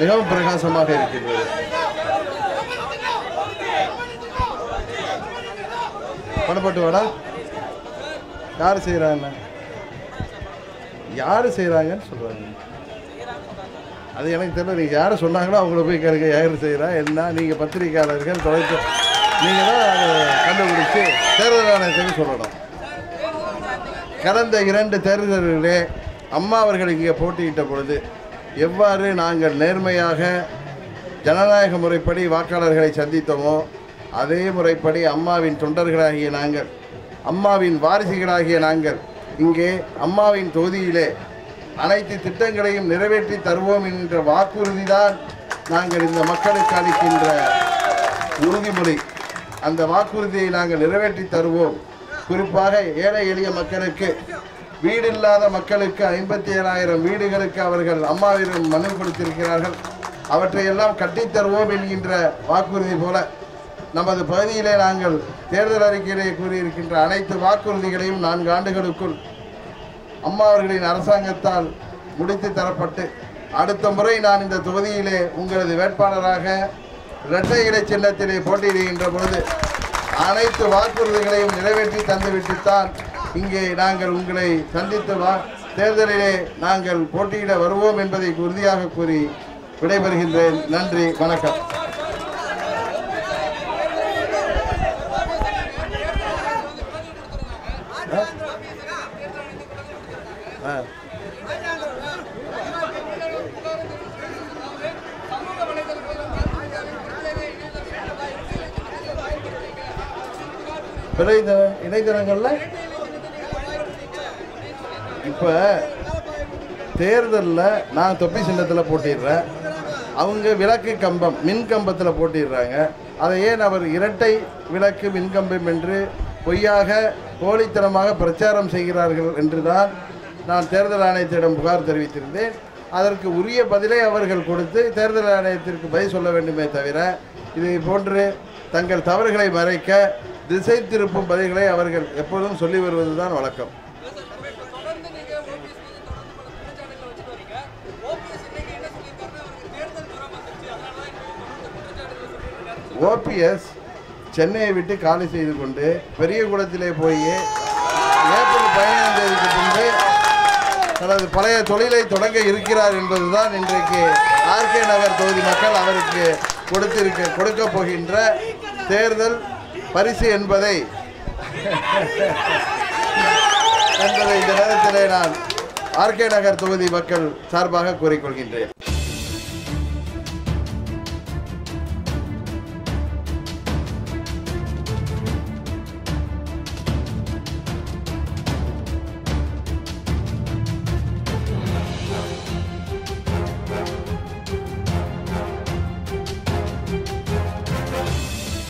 மிகவும் பிரகாசமாக இருக்கின்றது. பணப்பட்டு வாடா. யார் செய்கிறாங்க யார் செய்கிறாங்கன்னு சொல்கிறாங்க அது எனக்கு தெரியல நீங்கள் யார் சொன்னாங்களோ அவங்கள போய் கேளுங்க யார் செய்கிறா என்ன நீங்கள் பத்திரிகையாளர்கள் தொலைத்து நீங்கள் தான் அதை தேர்தல் ஆணையத்துக்கு சொல்லணும். கடந்த இரண்டு தேர்தல்களிலே அம்மா அவர்கள் இங்கே போட்டியிட்ட பொழுது எவ்வாறு நாங்கள் நேர்மையாக ஜனநாயக முறைப்படி வாக்காளர்களை சந்தித்தோமோ அதே முறைப்படி அம்மாவின் தொண்டர்களாகிய நாங்கள் அம்மாவின் வாரிசுகளாகிய நாங்கள் இங்கே அம்மாவின் தொகுதியிலே அனைத்து திட்டங்களையும் நிறைவேற்றி தருவோம் என்ற வாக்குறுதி தான் நாங்கள் இந்த மக்களுக்கு அளிக்கின்ற உறுதிமொழி. அந்த வாக்குறுதியை நாங்கள் நிறைவேற்றி தருவோம். குறிப்பாக ஏழை எளிய மக்களுக்கு வீடு இல்லாத மக்களுக்கு ஐம்பத்தி ஏழாயிரம் வீடுகளுக்கு அவர்கள் அம்மாவிடம் மனு கொடுத்திருக்கிறார்கள். அவற்றையெல்லாம் கட்டித்தருவோம் என்கின்ற வாக்குறுதி போல நமது பகுதியிலே நாங்கள் தேர்தல் அறிக்கையிலே கூறியிருக்கின்ற அனைத்து வாக்குறுதிகளையும் நான்கு ஆண்டுகளுக்குள் அம்மா அவர்களின் அரசாங்கத்தால் முடித்து தரப்பட்டு அடுத்த முறை நான் இந்த தொகுதியிலே உங்களது வேட்பாளராக இரட்டை இலை சின்னத்திலே போட்டியிடுகின்ற பொழுது அனைத்து வாக்குறுதிகளையும் நிறைவேற்றி தந்துவிட்டுத்தான் இங்கே நாங்கள் உங்களை சந்தித்து வா. தேர்தலிலே நாங்கள் போட்டியிட வருவோம் என்பதை உறுதியாக கூறி விடைபெறுகின்றேன். நன்றி வணக்கம். ஆ இணையதளங்களில் இப்போ தேர்தலில் நான் தொப்பி சின்னத்தில் போட்டிடுறேன். அவங்க விளக்கு கம்பம் மின் கம்பத்தில் போட்டிடுறாங்க. அதை ஏன் அவர் இரட்டை விளக்கு மின்கம்பம் என்று பொய்யாக போலித்தனமாக பிரச்சாரம் செய்கிறார்கள் என்றுதான் நான் தேர்தல் ஆணையத்திடம் புகார் தெரிவித்திருந்தேன். அதற்கு உரிய பதிலை அவர்கள் கொடுத்து தேர்தல் ஆணையத்திற்கு பதில் சொல்ல வேண்டுமே தவிர இதை போன்று தங்கள் தவறுகளை மறைக்க திசை திருப்பும் பதில்களை அவர்கள் எப்பொழுதும் சொல்லி வருவது தான் வழக்கம். ஓபிஎஸ் சென்னையை விட்டு காலி செய்து கொண்டு பெரியகுளத்திலே போய் ஏப்ரல் பதினைந்தாம் தேதிக்கு பின்பு தனது பழைய தொழிலை தொடங்க இருக்கிறார் என்பதுதான் இன்றைக்கு ஆர்கே நகர் தொகுதி மக்கள் அவருக்கு கொடுத்திருக்க கொடுக்க போகின்ற தேர்தல் பரிசு என்பதை என்பதை இந்த நேரத்திலே நான் ஆர்கே நகர் தொகுதி மக்கள் சார்பாக கூறிக்கொள்கின்றேன்.